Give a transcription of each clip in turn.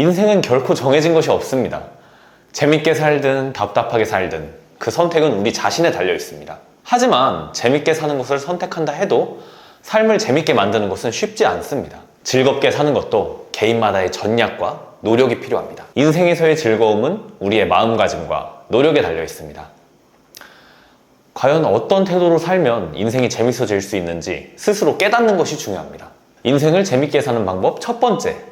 인생은 결코 정해진 것이 없습니다. 재밌게 살든 답답하게 살든 그 선택은 우리 자신에 달려 있습니다. 하지만 재밌게 사는 것을 선택한다 해도 삶을 재밌게 만드는 것은 쉽지 않습니다. 즐겁게 사는 것도 개인마다의 전략과 노력이 필요합니다. 인생에서의 즐거움은 우리의 마음가짐과 노력에 달려 있습니다. 과연 어떤 태도로 살면 인생이 재밌어질 수 있는지 스스로 깨닫는 것이 중요합니다. 인생을 재밌게 사는 방법 첫 번째.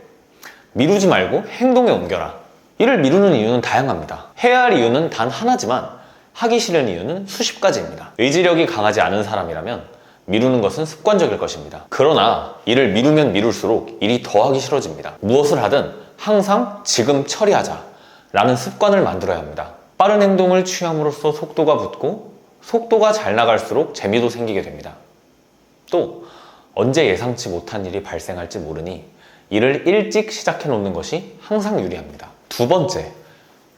미루지 말고 행동에 옮겨라. 이를 미루는 이유는 다양합니다. 해야 할 이유는 단 하나지만 하기 싫은 이유는 수십 가지입니다. 의지력이 강하지 않은 사람이라면 미루는 것은 습관적일 것입니다. 그러나 이를 미루면 미룰수록 일이 더 하기 싫어집니다. 무엇을 하든 항상 지금 처리하자 라는 습관을 만들어야 합니다. 빠른 행동을 취함으로써 속도가 붙고 속도가 잘 나갈수록 재미도 생기게 됩니다. 또 언제 예상치 못한 일이 발생할지 모르니 일을 일찍 시작해 놓는 것이 항상 유리합니다. 두 번째,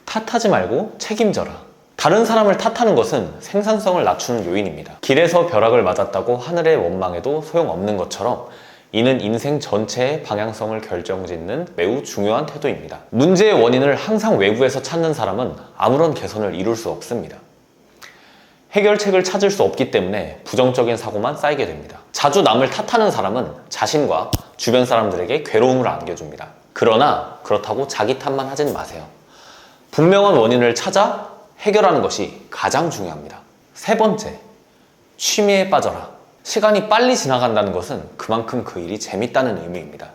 탓하지 말고 책임져라. 다른 사람을 탓하는 것은 생산성을 낮추는 요인입니다. 길에서 벼락을 맞았다고 하늘에 원망해도 소용없는 것처럼 이는 인생 전체의 방향성을 결정짓는 매우 중요한 태도입니다. 문제의 원인을 항상 외부에서 찾는 사람은 아무런 개선을 이룰 수 없습니다. 해결책을 찾을 수 없기 때문에 부정적인 사고만 쌓이게 됩니다. 자주 남을 탓하는 사람은 자신과 주변 사람들에게 괴로움을 안겨줍니다. 그러나 그렇다고 자기 탓만 하진 마세요. 분명한 원인을 찾아 해결하는 것이 가장 중요합니다. 세 번째, 취미에 빠져라. 시간이 빨리 지나간다는 것은 그만큼 그 일이 재밌다는 의미입니다.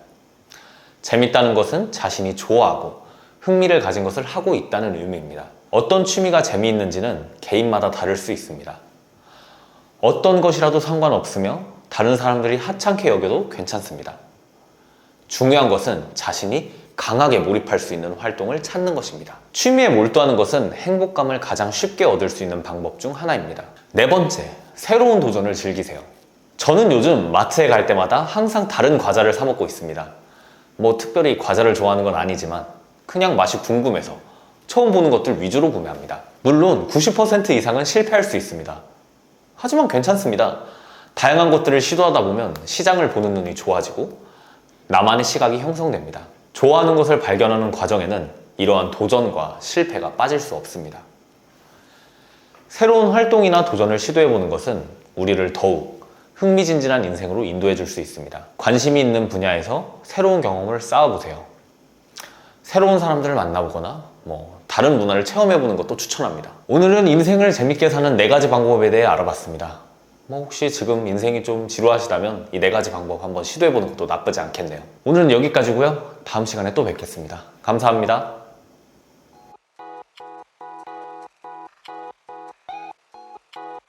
재밌다는 것은 자신이 좋아하고 흥미를 가진 것을 하고 있다는 의미입니다. 어떤 취미가 재미있는지는 개인마다 다를 수 있습니다. 어떤 것이라도 상관없으며 다른 사람들이 하찮게 여겨도 괜찮습니다. 중요한 것은 자신이 강하게 몰입할 수 있는 활동을 찾는 것입니다. 취미에 몰두하는 것은 행복감을 가장 쉽게 얻을 수 있는 방법 중 하나입니다. 네 번째, 새로운 도전을 즐기세요. 저는 요즘 마트에 갈 때마다 항상 다른 과자를 사 먹고 있습니다. 뭐 특별히 과자를 좋아하는 건 아니지만 그냥 맛이 궁금해서 처음 보는 것들 위주로 구매합니다. 물론 90% 이상은 실패할 수 있습니다. 하지만 괜찮습니다. 다양한 것들을 시도하다 보면 시장을 보는 눈이 좋아지고 나만의 시각이 형성됩니다. 좋아하는 것을 발견하는 과정에는 이러한 도전과 실패가 빠질 수 없습니다. 새로운 활동이나 도전을 시도해보는 것은 우리를 더욱 흥미진진한 인생으로 인도해 줄 수 있습니다. 관심이 있는 분야에서 새로운 경험을 쌓아보세요. 새로운 사람들을 만나보거나 뭐 다른 문화를 체험해보는 것도 추천합니다. 오늘은 인생을 재밌게 사는 네 가지 방법에 대해 알아봤습니다. 뭐 혹시 지금 인생이 좀 지루하시다면 이 네 가지 방법 한번 시도해보는 것도 나쁘지 않겠네요. 오늘은 여기까지고요. 다음 시간에 또 뵙겠습니다. 감사합니다.